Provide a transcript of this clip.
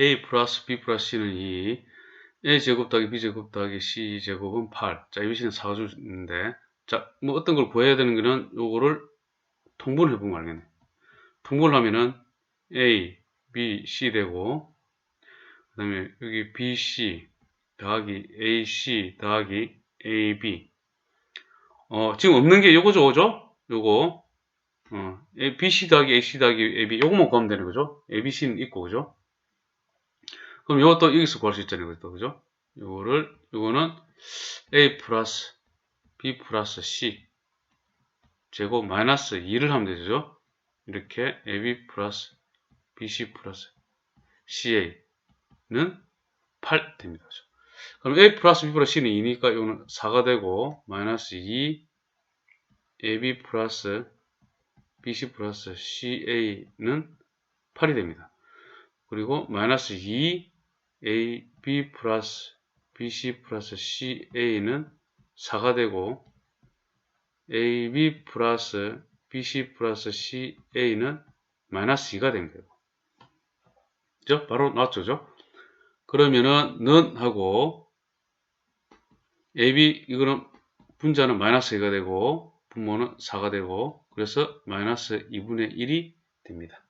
a 플러스 b 플러스 c는 2 a 제곱 더하기 b 제곱 더하기 c 제곱은 8. 자, 4가 주는데 자, 뭐 어떤 걸 구해야 되는 거는 요거를 통분을 해보면 알겠네. 통분을 하면은 a, b, c 되고 그 다음에 여기 b, c 더하기 a, c 더하기 a, b 어, 지금 없는 게 요거죠, 그죠? 요거 어, A, B, C 더하기 A, C 더하기 A, B 요거만 구하면 되는 거죠? A, B, C는 있고 그죠? 그럼 요것도 여기서 구할 수 있잖아요. 그죠? 그죠? 요거를 요거는 A 플러스 B 플러스 C 제곱 마이너스 2를 하면 되죠. 이렇게 AB 플러스 BC 플러스 CA는 8 됩니다. 그죠? 그럼 A 플러스 B 플러스 C는 2니까 이거는 4가 되고 마이너스 2 AB 플러스 BC 플러스 CA는 8이 됩니다. 그리고 마이너스 2 AB 플러스 BC 플러스 CA는 4가 되고 AB 플러스 BC 플러스 CA는 마이너스 2가 됩니다. 그죠? 바로 나왔죠? 그러면은 는 하고 AB 이거는 분자는 마이너스 2가 되고 분모는 4가 되고 그래서 마이너스 2분의 1이 됩니다.